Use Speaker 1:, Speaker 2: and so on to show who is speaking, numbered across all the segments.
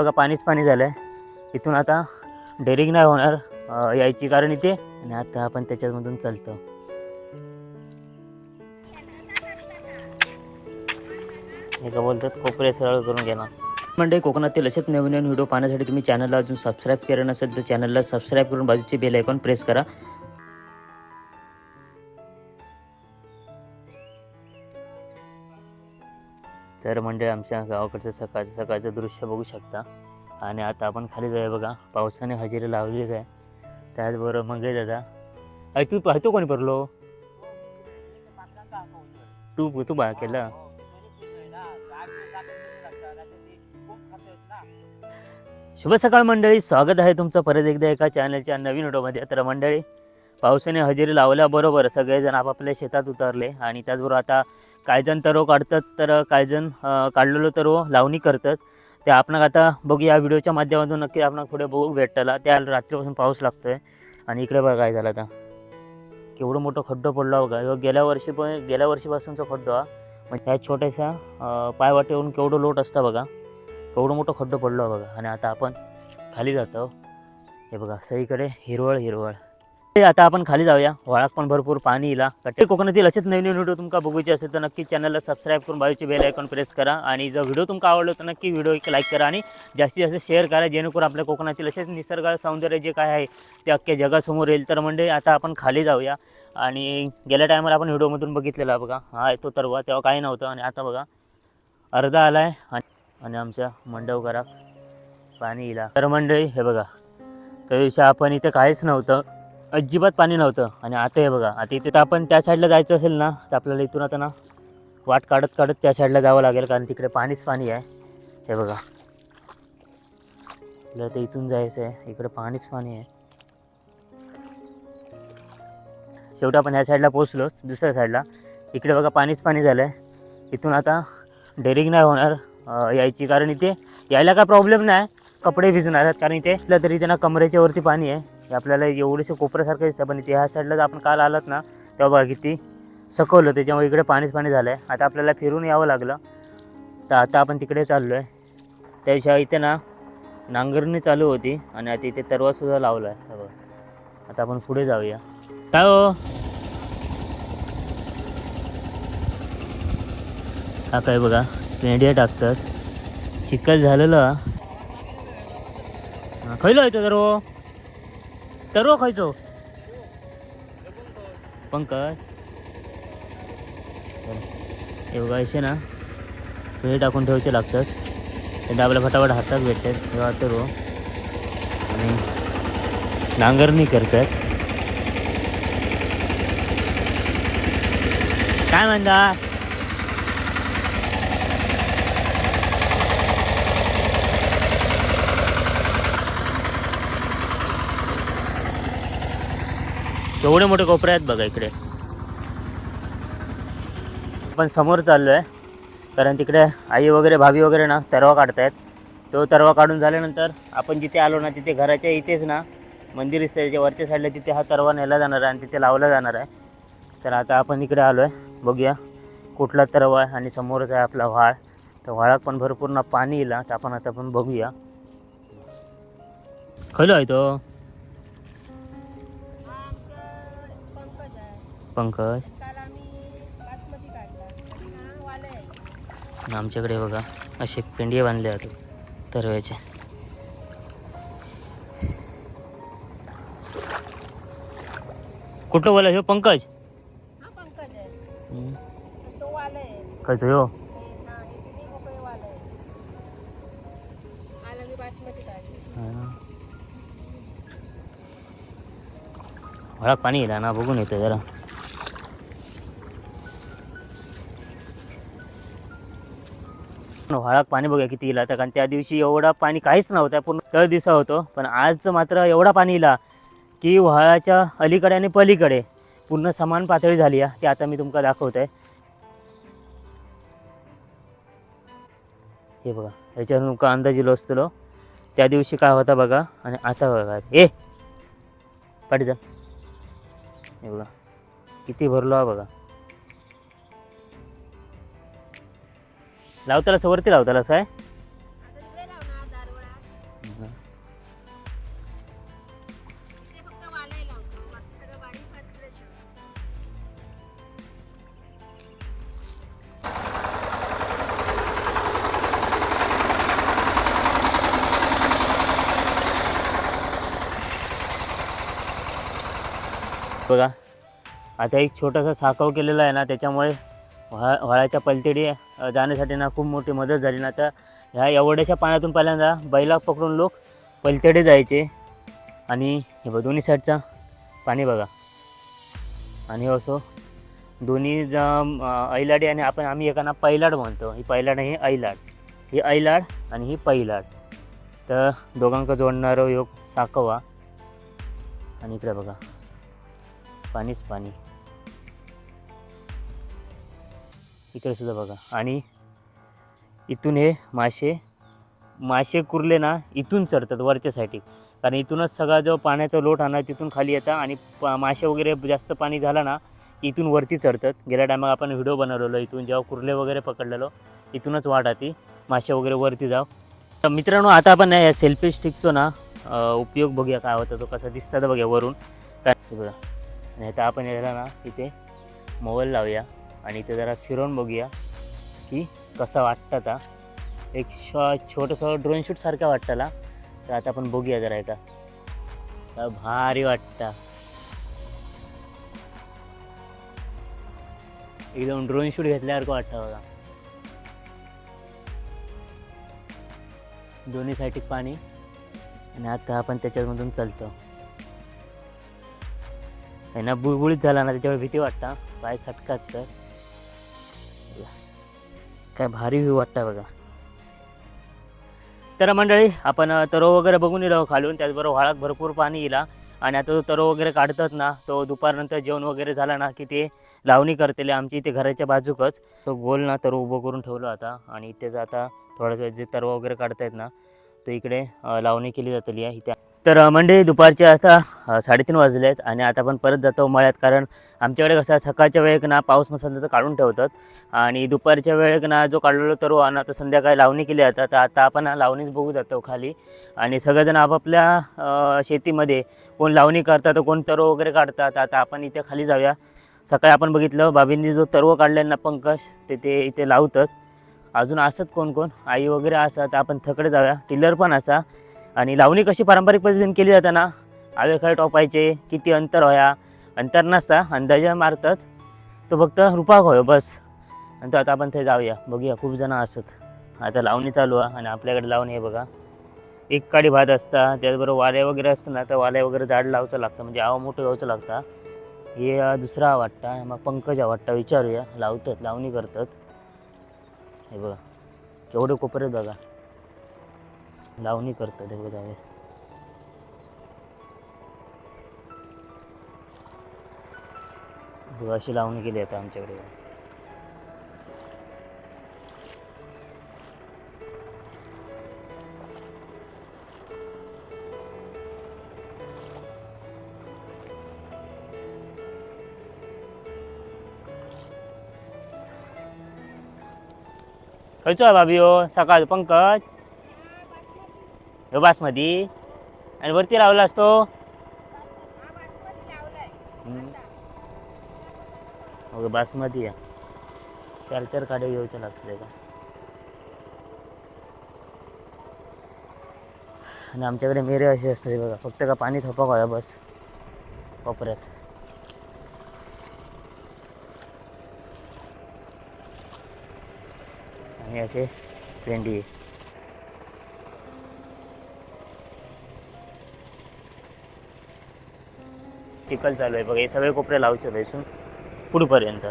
Speaker 1: बघा पाणीच पाणी झालं आहे इथून आता डेरिंग नाही होणार यायची कारण इथे. आणि आता आपण त्याच्यामधून चालतो. हे का बोलतात कोपरे सरळ करून घेणार. म्हणजे कोकणातील असेच नवीन नवीन व्हिडिओ पाहण्यासाठी तुम्ही चॅनलला अजून सबस्क्राईब केलं नसेल तर चॅनलला सबस्क्राईब करून बाजूचे बेल आयकॉन प्रेस करा. तर म्हणजे आमच्या गावाकडचं सकाळचं सकाळचं दृश्य बघू शकता. आणि आता आपण खाली जाऊया बघा. पावसाने हजेरी लावलीच आहे. त्याचबरोबर मग दादा? अय तू पाहतो कोणी पडलो? तू तू बा केलं? शुभ सकाळ मंडळी. स्वागत आहे तुमचं परत एकदा एका चॅनलच्या नवीन व्हिडिओमध्ये. तर मंडळी पावसाने हजेरी लावल्याबरोबर सगळेजण आपापल्या शेतात उतरले आणि त्याचबरोबर आता काही जण तरो काढतात तर काही जण काढलेलो तरो लावणी करतात. ते आपण आता बघू या व्हिडिओच्या माध्यमातून नक्की आपण पुढे बघू भेटला त्या रात्रीपासून पाऊस लागतोय. आणि इकडे बघा काय झालं आता. केवढं मोठं खड्डो पडला बघा. गेल्या वर्षी पण गेल्या वर्षीपासूनचा खड्डो हा. म्हणजे ह्या छोट्याशा पायवाटेवरून केवढं लोट असतं बघा. केवढं मोठं खड्डं पडलो बघा. आणि आता आपण खाली जातो. हे बघा सगळीकडे हिरवळ हिरवळ. आता आपण खाली जाऊया. वळात पण भरपूर पाणी येला कटे कोकणातील असेच नवीन नवीन व्हिडिओ तुमका बघूचे असेल तर नक्की चॅनलला सबस्क्राईब करून बाजूचे बेल आयकॉन प्रेस करा. आणि जर व्हिडिओ तुमका आवडलो तर नक्की व्हिडिओ एक लाईक करा आणि जास्तीत जास्त शेअर करा. जेणेकरून आपल्या कोकणातील असेच निसर्ग सौंदर्य जे काय आहे ते अख्ख्या जगासमोर येईल. तर म्हणजे आता आपण खाली जाऊया. आणि गेल्या टायमाला आपण व्हिडिओमधून बघितलेला बघा. हा येतो तरवा. तेव्हा काही नव्हतं. आणि आता बघा. अर्धा आला आहे आणि आमच्या मंडवकरात पाणी येईल तर मंडळी हे बघा. त्या दिवशी आपण इथे काहीच नव्हतं. अजिबात पाणी नव्हतं. आणि आता हे बघा आता इथे तर आपण त्या साईडला जायचं असेल ना तर आपल्याला इथून आता ना वाट काढत काढत त्या साईडला जावं लागेल कारण तिकडे पाणीच पाणी आहे. हे बघा. आपल्याला ते इथून जायचं आहे इकडे पाणीच पाणी आहे. शेवटी आपण ह्या साईडला पोचलो दुसऱ्या साईडला इकडे बघा पाणीच पाणी झालं आहे इथून आता डेरिंग नाही होणार यायची. कारण इथे यायला काय प्रॉब्लेम नाही. कपडे भिजणार आहेत कारण इथे इथलं तरी त्यांना कमरेच्या वरती पाणी आहे. आपल्याला एवढेसे कोपऱ्यासारखं दिसतं पण इथे ह्या साईडला आपण काल आलात ना तेव्हा बघा किती सकवलं त्याच्यामुळे इकडे पाणीच पाणी झालं आहे आता आपल्याला फिरून यावं लागलं. तर आता आपण तिकडे चाललो आहे त्याशिवाय इथे ना नांगरणी चालू होती आणि आता इथे तरवासुद्धा लावलं आहे बघा. आता आपण पुढे जाऊया. काय हो? हा काय बघा पेंडिया टाकतात. चिखल झालेलं. खैलं खयलो तर हो तरव खायचो. पंकज. हे बघा असे ना वेळ टाकून ठेवायचे लागतात. त्यांना आपल्या फटाफट हातात भेटतात. तेव्हा तर आणि नांगरणी करतात. काय म्हणता? एवढे मोठे कोपरे आहेत बघा इकडे. आपण समोर चाललो आहे कारण तिकडे आई वगैरे भाभी वगैरे ना तरवा काढतायत. तो तरवा काढून झाल्यानंतर आपण जिथे आलो ना तिथे घराच्या इथेच ना मंदिर दिसतं त्याच्या वरच्या साईडला तिथे हा तरवा नेला जाणार आहे आणि तिथे लावला जाणार आहे. तर आता आपण इकडे आलो आहे बघूया कुठला तरवा आहे आणि समोरच आहे आपला व्हाळ. तर व्हाळात पण भरपूर ना पाणी येईल तर आपण आता पण बघूया. खलो आहे तो?
Speaker 2: पंकज.
Speaker 1: आमच्याकडे बघा असे पेंडिये बांधले आहेत तरव्याचे. कुठं बोला
Speaker 2: हा पंकज?
Speaker 1: कसं
Speaker 2: हे.
Speaker 1: मला पाणी येईल ना बघून येतं जरा. व्हाळात पाणी बघा किती इला कारण त्या दिवशी एवढा पाणी काहीच नव्हतं पूर्ण तळ दिवसा होतो पण आज मात्र एवढा पाणी इला की व्हाळाच्या अलीकडे आणि पलीकडे पूर्ण समान पातळी झाली आहे. ते आता मी तुमका दाखवत आहे हे बघा याच्यावर तुमका अंदाज येलो असतो त्या दिवशी काय होता बघा आणि आता बघा. ए पाठी जा. हे बघा किती भरलो हा बघा. लावताला
Speaker 2: सवरती वरती लावताला असं आहे?
Speaker 1: बघा आता एक छोटासा साकाव केलेला आहे ना त्याच्यामुळे व्हा व्हाळाच्या पलतेडी जाण्यासाठी ना खूप मोठी मदत झाली ना. तर ह्या एवढ्याशा पाण्यातून पहिल्यांदा बैला पकडून लोक पलतडे जायचे. आणि हे बघ दोन्ही साईडचा पाणी बघा. आणि असो दोन्ही ज ऐलाडी आणि आपण आम्ही एकाना पैलाड म्हणतो. ही पैलाड ही ऐलाड. ही ऐलाड आणि ही पैलाड. तर दोघांक जोडणारं योग साकवा. आणि इकडे बघा. पाणीच पाणी. इकडे सुद्धा बघा. आणि इथून हे मासे मासे कुरले ना इथून चढतात वरच्या साईडी कारण इथूनच सगळा जो पाण्याचा लोट आणा तिथून खाली येतात आणि प- मासे वगैरे जास्त पाणी झालं ना इथून वरती चढतात. गेल्या टायमाला आपण व्हिडिओ बनवलेलो इथून जेव्हा कुर्ले वगैरे पकडलेलो इथूनच वाट आती. मासे वगैरे वरती जाव. तर मित्रांनो आता आपण या सेल्फी स्टिकचा ना उपयोग बघूया काय होता तो कसा दिसतात बघूया वरून. काय बघा. आणि आता आपण याला ना इथे मोबाईल लावूया. आणि इथे जरा फिरवून बघूया की कसा वाटतं ता एक शॉ छोटंसं ड्रोन शूटसारखा वाटताला तर आता आपण बघूया जरा एका भारी वाटतं. एकदम ड्रोन शूट घेतल्यासारखं वाटतं बघा. दोन्ही साईड पाणी. आणि आता आपण त्याच्यामधून चालतो. आहे ना? बुळबुळीत झाला ना त्याच्यावर भीती वाटता. पाय सटकात तर. काय भारी व्ह्यू वाटतं बघा. तर मंडळी आपण तरो वगैरे बघून येलो खालून. त्याचबरोबर वाळात भरपूर पाणी येला आणि आता तो तरो वगैरे काढतात ना तो दुपारनंतर जेवण वगैरे झाला ना की ते लावणी करतेले. आमच्या इथे घराच्या बाजूकच तो गोल ना तरो उभं करून ठेवलं आता आणि इथेच आता थोडंसं जे तरवा वगैरे काढतायत ना तो इकडे लावणी केली जातली आहे. इथे तर अ, मंडळी दुपारचे आता साडेतीन वाजले आहेत आणि आता आपण परत जातो मळ्यात कारण आमच्याकडे कसं सकाळच्या वेळेक ना पाऊस नसेल तर काढून ठेवतात आणि दुपारच्या वेळेक ना जो काढलेलो तर ना तर संध्याकाळी लावणी केली जातात. तर आता आपण लावणीच बघू जातो खाली आणि सगळेजण आपापल्या शेतीमध्ये कोण लावणी करतात तर कोण तरव वगैरे काढतात. आता आपण इथे खाली जाऊया. सकाळी आपण बघितलं बाबींनी जो तरव काढले ना पंकज ते ते इथे लावतात. अजून असत कोण कोण? आई वगैरे असतात. आपण थकडे जाऊया. टिलर पण असा. आणि लावणी कशी पारंपरिक पद्धतीने केली जाते ना आवे काय टोपायचे किती अंतर व्हाया अंतर नसता अंदाजे मारतात. तो फक्त रुपाक होय बस. आणि तो आता आपण ते जाऊया. बघूया खूप जण असत. आता लावणी चालू आहे आणि आपल्याकडे लावणी आहे बघा. एक काडी भात असता त्याचबरोबर वाले वगैरे असतं ना तर वाले वगैरे झाड लावचं लागतं. म्हणजे आवा मोठं लावचं लागतं. हे दुसरा वाटता मग पंकज वाटता विचारूया. लावतात लावणी करतात. हे बघा. केवढे कोपरे आहेत बघा. लावणी करतं हे बघा अशी लावणी केली आता आमच्याकडे. खयचो आहे भाभी हो सकाळ पंकज. ह्यो बासमती. आणि वरती लावला असतो. मग बासमती या चार चार काड्या घेऊच्या लागतात का? आणि आमच्याकडे मेरे असे असते बघा. फक्त का पाणी थपक व्हाया बस. कोपऱ्यात आणि असे भेंडी. चिखल चालू आहे बघा. हे सगळे कोपरे लावचे इथून. पुढपर्यंत.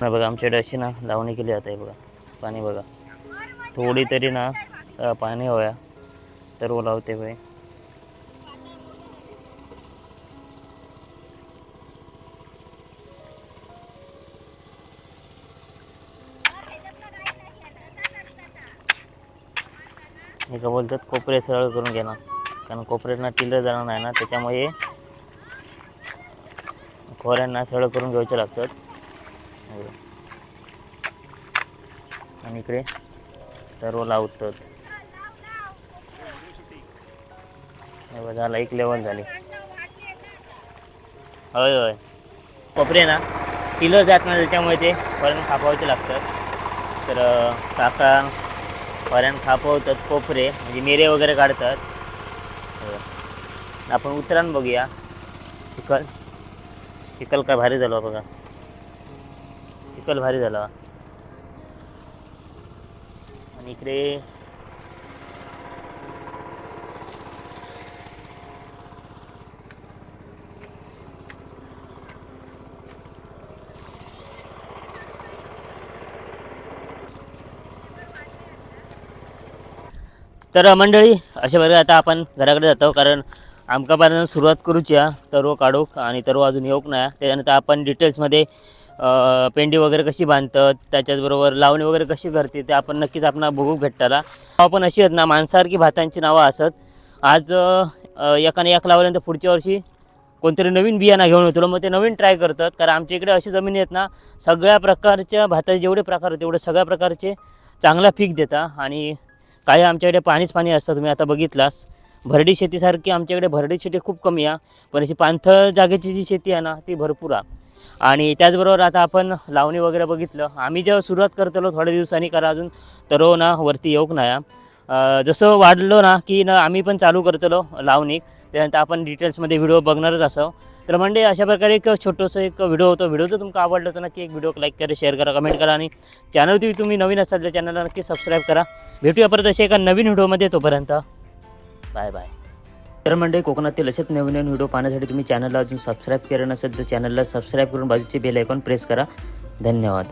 Speaker 1: ना बघा आमच्याकडे अशी ना लावणी केली जाते बघा पाणी बघा. थोडी तरी ना पाणी हव्या. तर वो लावते बाई. हे का बोलतात कोपरे सरळ करून घेणार कारण कोपऱ्यांना टिलर जाणार नाही ना त्याच्यामुळे खोऱ्यांना सरळ करून घ्यायचे लागतात. आणि इकडे सर्व लावतात. झाला एक लेवल झाली. होय होय. कोपरे ना किलो जात नाही त्याच्यामुळे ते खोऱ्यानं खापावचे लागतात. तर काका खोऱ्यानं खापवतात कोपरे म्हणजे मेरे वगैरे काढतात. आपण उतरान बघूया. चिखल. चिखल काय भारी झाला बघा. चिखल भारी झाला. आणि इकडे तर मंडळी अशा प्रकारे आता आपण घराकडे जातो कारण आमकापासून सुरुवात करूच्या तरव काढूक आणि तरव अजून येऊक नाही. त्याच्यानंतर आपण डिटेल्समध्ये पेंडी वगैरे कशी बांधतात त्याच्याचबरोबर लावणी वगैरे कशी करते ते आपण नक्कीच आपण बघू भेटताला आपण अशी आहेत ना माणसारखी भातांची नावं असत. आज एकाने एक लावल्यानंतर पुढच्या वर्षी कोणतरी नवीन बियाणा घेऊन येतो मग ते नवीन ट्राय करतात. कारण आमच्या इकडे अशी जमीन आहेत ना सगळ्या प्रकारच्या भाताचे जेवढे प्रकार आहेत तेवढे सगळ्या प्रकारचे चांगला पीक देतात. आणि काही आमच्याकडे पाणीच पाणी असतं तुम्ही आता बघितलास. भरडी शेतीसारखी आमच्याकडे भरडी शेती खूप कमी आहे. पण अशी पाणथळ जागेची जी शेती आहे ना ती भरपूर आहे. आणि त्याचबरोबर आता आपण लावणी वगैरे बघितलं. आम्ही जेव्हा सुरुवात करतलो थोड्या दिवसांनी करा अजून तर हो ना वरती येऊक नाही जसं वाढलो ना की ना आम्ही पण चालू करतलो लावणी. त्यानंतर आपण डिटेल्समध्ये व्हिडिओ बघणारच असो तर म्हणजे अशा प्रकारे एक छोटंसं एक व्हिडिओ होतो. व्हिडिओ जर तुमका आवडलं तर नक्की एक व्हिडिओ लाईक करा शेअर करा कमेंट करा आणि चॅनलवरती तुम्ही नवीन असाल तर चॅनलला नक्की सबस्क्राईब करा. भेटूया परत असे एका नवीन व्हिडिओमध्ये तोपर्यंत. बाय बाय तर म्हणजे कोकणातील असेच नवीन नवीन व्हिडिओ पाहण्यासाठी तुम्ही चॅनलला अजून सबस्क्राईब केलं नसेल तर चॅनलला सबस्क्राईब करून बाजूचे बेल आयकॉन प्रेस करा. धन्यवाद.